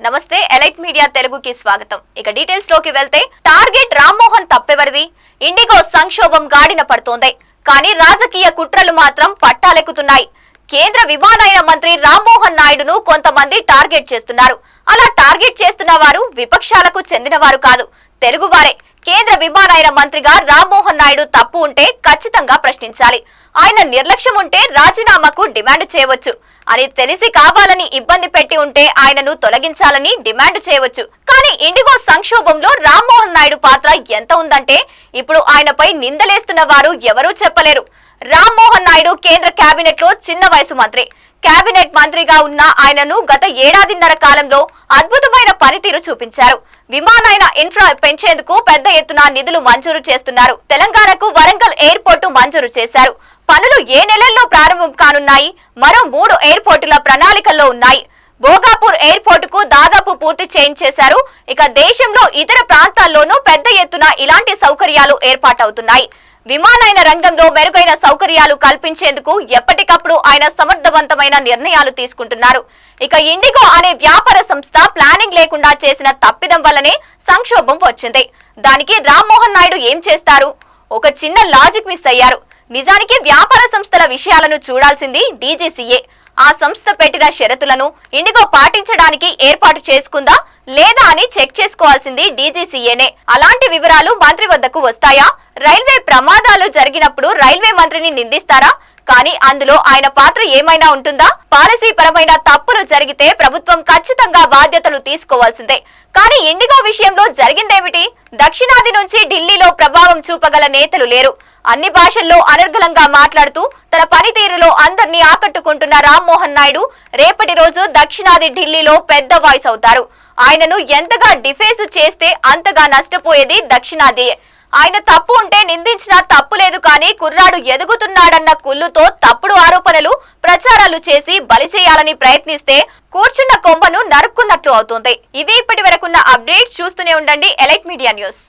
నమస్తే elite media తెలుగుకి స్వాగతం. ఇక డీటెయిల్స్లోకి వెళ్తే టార్గెట్ రామ్మోహన్ తప్పెవరిది? ఇండిగో సంక్షోభం గాడిన పడుతోంది. కానీ రాజకీయ కుట్రలు మాత్రం పట్టాలెక్కుతున్నాయి. కేంద్ర విమానయాన మంత్రి రామ్మోహన్ నాయుడును కొంతమంది టార్గెట్ చేస్తున్నారు. అలా టార్గెట్ చేస్తున్న వారు విపక్షాలకు చెందినవారు కాదు. తెలుగువారే. కేంద్ర విమానయాన మంత్రిగా రామ్మోహన్ నాయుడు తప్పు ఉంటే ఖచ్చితంగా ప్రశ్నించాలి. ఆయన నిర్లక్ష్యం ఉంటే రాజీనామాకు డిమాండ్ చేయవచ్చు. అని తెలిసి కావాలని ఇబ్బంది పెట్టి ఉంటే ఆయనను తొలగించాలని డిమాండ్ చేయవచ్చు. కానీ ఇండిగో సంక్షోభంలో రామ్మోహన్ నాయుడు పాత్ర ఎంత ఉందంటే ఇప్పుడు ఆయనపై నిందలేస్తున్న వారు ఎవరూ చెప్పలేరు. రామ్మోహన్ నాయుడు కేంద్ర కేబినెట్లో చిన్న వయసు మంత్రి. కేబినెట్ మంత్రిగా ఉన్న ఆయనను గత ఏడాదిన్నర కాలంలో అద్భుతమైన పనితీరు చూపించారు. విమానయాన ఇన్ఫ్రా పెంచేందుకు పెద్ద ఎత్తున నిధులు మంజూరు చేస్తున్నారు. తెలంగాణకు వరంగల్ ఎయిర్పోర్టు మంజూరు చేశారు. పనులు ఏ నెలల్లో ప్రారంభం కానున్నాయి? మరో మూడు ఎయిర్పోర్టుల ప్రణాళికల్లో ఉన్నాయి. భోగాపూర్ ఎయిర్పోర్టుకు దాదాపు పూర్తి చేయించేశారు. ఇక దేశంలో ఇతర ప్రాంతాల్లోనూ పెద్ద ఎత్తున ఇలాంటి సౌకర్యాలు ఏర్పాటవుతున్నాయి. విమానయాన రంగంలో మెరుగైన సౌకర్యాలు కల్పించేందుకు ఎప్పటికప్పుడు ఆయన సమర్థవంతమైన నిర్ణయాలు తీసుకుంటున్నారు. ఇక ఇండిగో అనే వ్యాపార సంస్థ ప్లానింగ్ లేకుండా చేసిన తప్పిదం వల్లనే సంక్షోభం వచ్చింది. దానికి రామ్మోహన్ నాయుడు ఏం చేస్తారు? ఒక చిన్న లాజిక్ మిస్ అయ్యారు. నిజానికి వ్యాపార సంస్థల విషయాలను చూడాల్సింది డీజీసీఏ. ఆ సంస్థ పెట్టిన షరతులను ఇండిగో పాటించడానికి ఏర్పాటు చేసుకుందా? లేదా అని చెక్ చేసుకోవాల్సింది డీజీసీఏనే. అలాంటి వివరాలు మంత్రి వద్దకు వస్తాయా? రైల్వే ప్రమాదాలు జరిగినప్పుడు రైల్వే మంత్రిని నిందిస్తారా? కానీ అందులో ఆయన పాత్ర ఏమైనా ఉంటుందా? పాలసీ పరమైన తప్పులు జరిగితే ప్రభుత్వం ఖచ్చితంగా బాధ్యతలు తీసుకోవాల్సిందే. కానీ ఇండిగో విషయంలో జరిగిందేమిటి? దక్షిణాది నుంచి ఢిల్లీలో ప్రభావం చూపగల నేతలు లేరు. అన్ని భాషల్లో అనర్గళంగా మాట్లాడుతూ తన పనితీరులో అందరినీ ఆకట్టుకుంటున్న రామ్మోహన్ నాయుడు రేపటి రోజు దక్షిణాది ఢిల్లీలో పెద్ద వాయిస్ అవుతారు. ఆయనను ఎంతగా డిఫేస్ చేస్తే అంతగా నష్టపోయేది దక్షిణాది. ఆయన తప్పు ఉంటే నిందించినా తప్పు లేదు కానీ కుర్రాడు ఎదుగుతున్నాడన్న కుళ్ళుతో తప్పుడు ఆరోపణలు ప్రచారాలు చేసి బలి చేయాలని ప్రయత్నిస్తే కూర్చున్న కొమ్మను నరుక్కున్నట్లు అవుతుంది. ఇవి ఇప్పటి వరకున్న అప్డేట్స్ చూస్తూనే ఉండండి ఎలైట్ మీడియా న్యూస్.